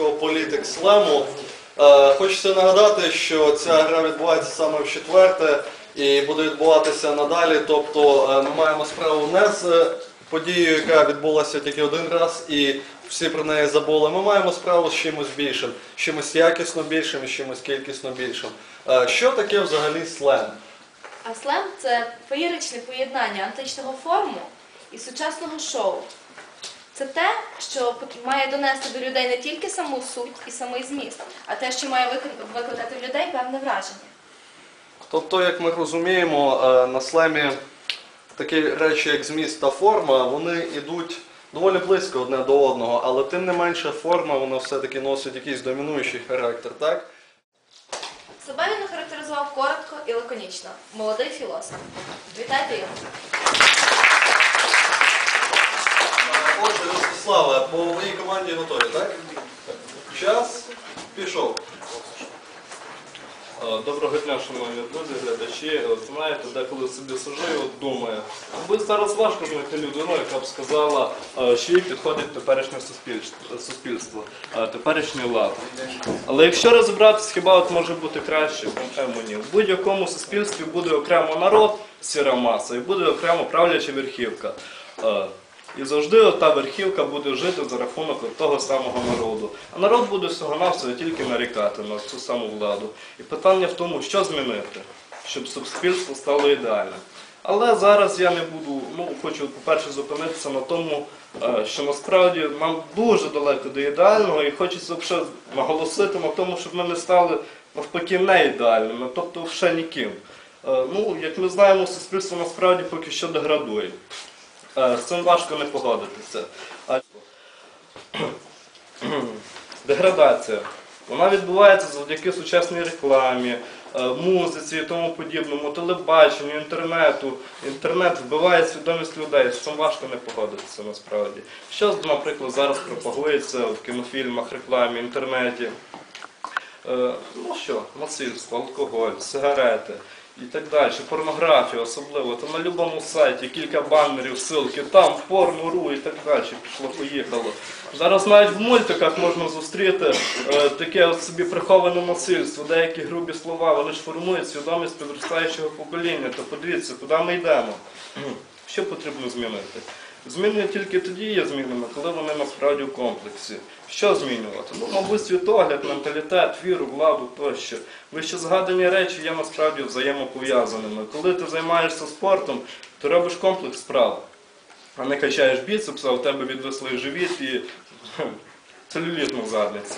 українського політик слему. Е, Хочеться нагадати, що ця гра відбувається саме в четверте і буде відбуватися надалі. Тобто е, ми маємо справу не з е, подією, яка відбулася тільки один раз, і всі про неї забули. Ми маємо справу з чимось більшим, з чимось якісно більшим і з чимось кількісно більшим. Що таке взагалі слем? А слем це феєричне поєднання античного форму і сучасного шоу. Це те, що має донести до людей не тільки саму суть і самий зміст, а те, що має викликати в людей певне враження. Тобто, як ми розуміємо, е, на слемі такі речі, як зміст та форма, вони йдуть доволі близько одне до одного, але тим не менше форма вона все-таки носить якийсь домінуючий характер, так? Себе він охарактеризував коротко і лаконічно. Молодий філософ. Вітайте його. Отже, Ростиславе, по моїй команді готові, так? Час пішов. Е, Доброго дня, шановні друзі, глядачі. От Знаєте, деколи собі сижу і от думаю, аби зараз важко знайти людину, яка б сказала, е, що їй підходить теперішнє суспільство, суспільство е, теперішній лад. Але якщо розібратися, хіба от може бути краще, по-моєму, ні. В будь-якому суспільстві буде окремо народ, сіра маса, і буде окремо правляча верхівка. Е, І завжди та верхівка буде жити за рахунок того самого народу. А народ буде всього-навсього тільки нарікати на цю саму владу. І питання в тому, що змінити, щоб суспільство стало ідеальним. Але зараз я не буду, ну хочу, по-перше, зупинитися на тому, е, що насправді нам дуже далеко до ідеального, і хочеться взагалі наголосити на тому, щоб ми не стали навпаки не ідеальними, тобто ще ніким. Е, Ну, як ми знаємо, суспільство насправді поки що деградує. Е, З цим важко не погодитися. Деградація. Вона відбувається завдяки сучасній рекламі, е, музиці і тому подібному, телебаченню, інтернету. Інтернет вбиває свідомість людей. З цим важко не погодитися насправді. Що, наприклад, зараз пропагується в кінофільмах, рекламі, інтернеті? Е, Ну що, насильство, алкоголь, сигарети і так далі, порнографія особливо. То на будь-якому сайті кілька баннерів, ссылки, там порно.ру і так далі. Пішло, поїхало. Зараз навіть в мультиках можна зустріти е, таке от собі приховане насильство, деякі грубі слова, вони ж формують свідомість підростаючого покоління. То подивіться, куди ми йдемо. Що потрібно змінити? Зміни тільки тоді є змінами, коли вони насправді в комплексі. Що змінювати? Ну, мабуть, світогляд, менталітет, віру, владу тощо. Вище згадані речі є насправді взаємопов'язаними. Коли ти займаєшся спортом, ти робиш комплекс справ, а не качаєш біцепс, а у тебе відвислий живіт і целюліт на задниці.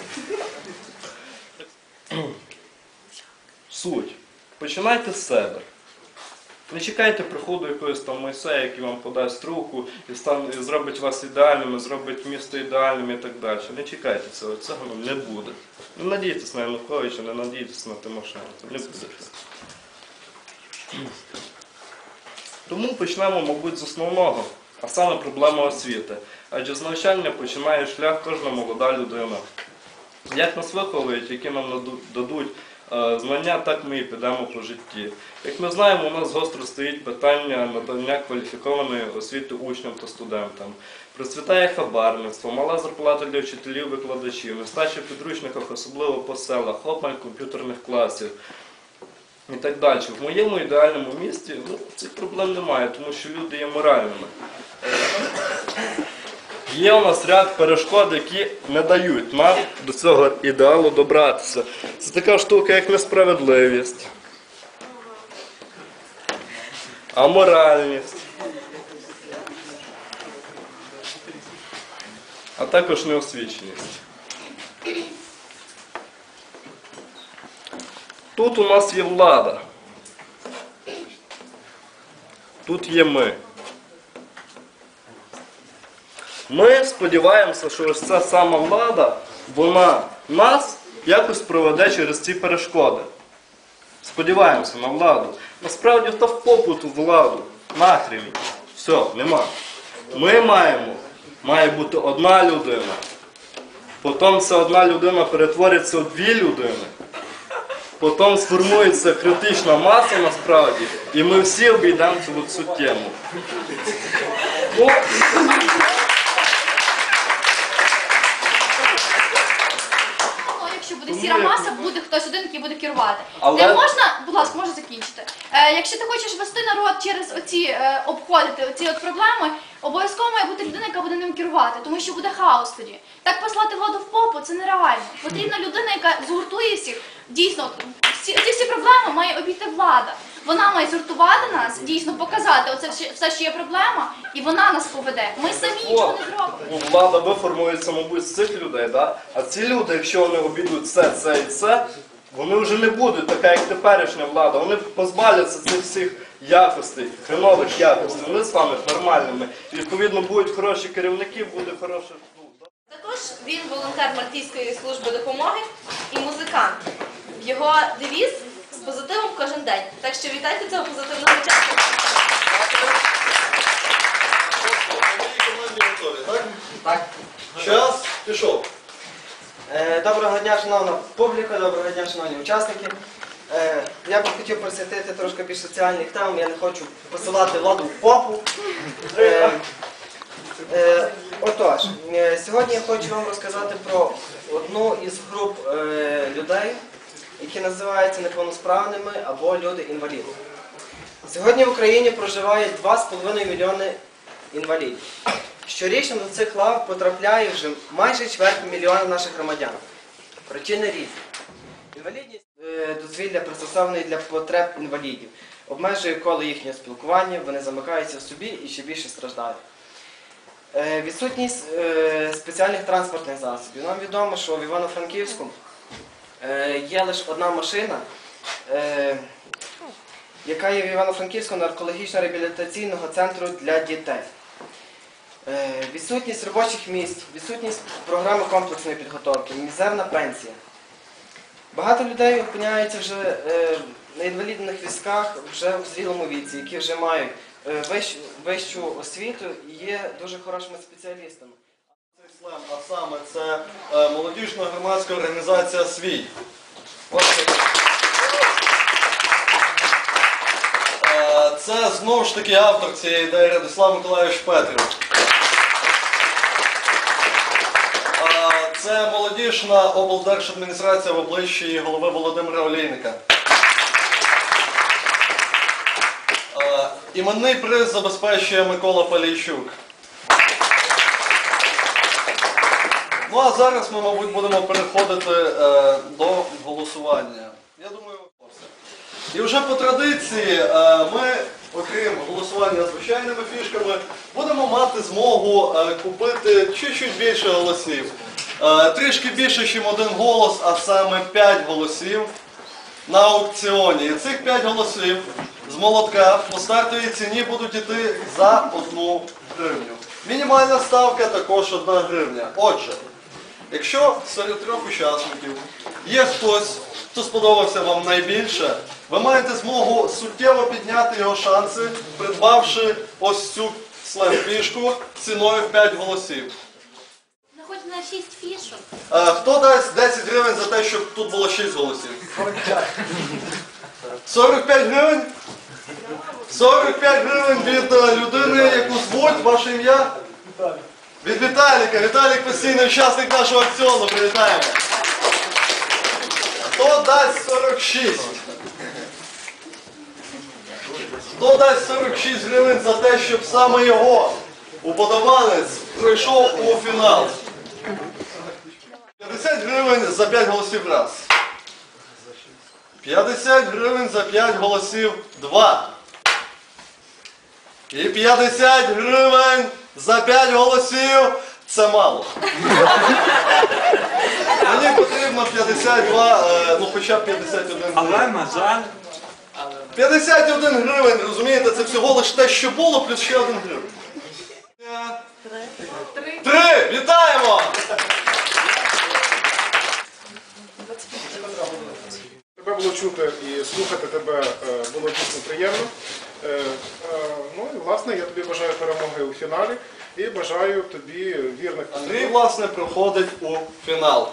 Суть. Починайте з себе. Не чекайте приходу якогось там Мойсея, який вам подасть руку і, стан, і зробить вас ідеальними, зробить місто ідеальним і так далі. Не чекайте цього, цього не буде. Не надійтесь на Януковича, не надійтесь на Тимошенко. Не буде. Тому почнемо, мабуть, з основного, а саме проблема освіти. Адже з навчання починає шлях кожна молода людина. Як нас виховують, які нам дадуть е, знання, так ми і підемо по житті. Як ми знаємо, у нас гостро стоїть питання надання кваліфікованої освіти учням та студентам. Процвітає хабарництво, мала зарплата для вчителів, викладачів, нестача в підручниках, особливо по селах, обмаль комп'ютерних класів і так далі. В моєму ідеальному місті ну, цих проблем немає, тому що люди є моральними. Є у нас ряд перешкод, які не дають нам до цього ідеалу добратися. Це така штука, як несправедливість, аморальність, а також неосвіченість. Тут у нас є влада. Тут є ми. Ми сподіваємося, що ось ця сама влада, вона нас якось проведе через ці перешкоди. Сподіваємося на владу. Насправді та в попу ту владу. Нахрін. Все, нема. Ми маємо, має бути одна людина. Потім ця одна людина перетвориться в дві людини. Потім сформується критична маса насправді, і ми всі обійдемо цю, цю тему. Буде Тому сіра маса, буде хтось один, який буде керувати. Але- Не можна, будь ласка, можна закінчити. Е, якщо ти хочеш вести народ через оці е, обходити оці от проблеми, обов'язково має бути людина, яка буде ним керувати, тому що буде хаос тоді. Так послати воду в попу це нереально. Потрібна людина, яка згуртує всіх. Дійсно, всі ці всі проблеми має обійти влада. Вона має згуртувати нас, дійсно показати оце все- все, що є проблема, і вона нас поведе. Ми самі нічого не зробимо. Ну, влада виформується, мабуть, цих людей, да? а ці люди, якщо вони обійдуть це, це і це, вони вже не будуть така, як теперішня влада. Вони позбавляться цих всіх якостей, хренових якостей, вони стануть нормальними. І відповідно будуть хороші керівники, буде хороше. ну, да. Також він волонтер Мальтійської служби допомоги і музикант. Його девіз з позитивом кожен день. Так що вітайте цього позитивного готові, так? Час пішов. Е, Доброго дня, шановна публіка, доброго дня, шановні учасники. Е, Я би хотів присвятити трошки більш соціальних тем, я не хочу посилати владу в попу. Е, Отож, сьогодні я хочу вам розказати про одну із груп людей, які називаються неповносправними або люди-інваліди. Сьогодні в Україні проживає 2,5 мільйони інвалідів. Щорічно до цих лав потрапляє вже майже чверть мільйона наших громадян. Причини різні. Інвалідність е, дозвілля пристосований для потреб інвалідів, обмежує коло їхнього спілкування, вони замикаються в собі і ще більше страждають. Е, Відсутність е, спеціальних транспортних засобів. Нам відомо, що в Івано-Франківську е, є лише одна машина, е, яка є в Івано-Франківську наркологічно-реабілітаційного центру для дітей. Е, Відсутність робочих місць, відсутність програми комплексної підготовки, мізерна пенсія. Багато людей опиняються вже е, на інвалідних візках вже в зрілому віці, які вже мають е, вищу освіту і є дуже хорошими спеціалістами. Цей слем, а саме це е, молодіжна громадська організація Свій. Е, Це знову ж таки автор цієї ідеї Радислав Миколайович Петрів. Е, Це молодіжна облдержадміністрація в обличчі голови Володимира Олійника. Іменний приз забезпечує Микола Полійчук. Ну а зараз ми, мабуть, будемо переходити е, до голосування. Я думаю, все. І вже по традиції е, ми, окрім голосування звичайними фішками, будемо мати змогу е, купити чуть-чуть більше голосів. Е, Трішки більше, ніж один голос, а саме 5 голосів на аукціоні. І цих 5 голосів з молотка по стартовій ціні будуть йти за одну гривню. Мінімальна ставка також 1 гривня. Отже, Якщо серед трьох учасників є хтось, хто сподобався вам найбільше, ви маєте змогу суттєво підняти його шанси, придбавши ось цю слем-фішку ціною в 5 голосів. Хоч на 6 фішок. Е, хто дасть 10 гривень за те, щоб тут було 6 голосів? 45 гривень? 45 гривень від е, людини, яку звуть, ваше ім'я? Від Віталіка. Віталік постійний учасник нашого акціону. Привітаємо. Хто дасть 46? Хто дасть 46 гривень за те, щоб саме його уподобанець пройшов у фінал? 50 гривень за 5 голосів раз. 50 гривень за 5 голосів два. І 50 гривень за 5 голосів це мало. Мені потрібно 52, е, ну хоча б 51 Але, гривень. на жаль, 51 гривень, розумієте, це всього лише те, що було, плюс ще один гривень. Тебе було чути і слухати тебе е, було дійсно приємно. Е, е, Ну і власне я тобі бажаю перемоги у фіналі і бажаю тобі вірних Андрій, власне, проходить у фінал.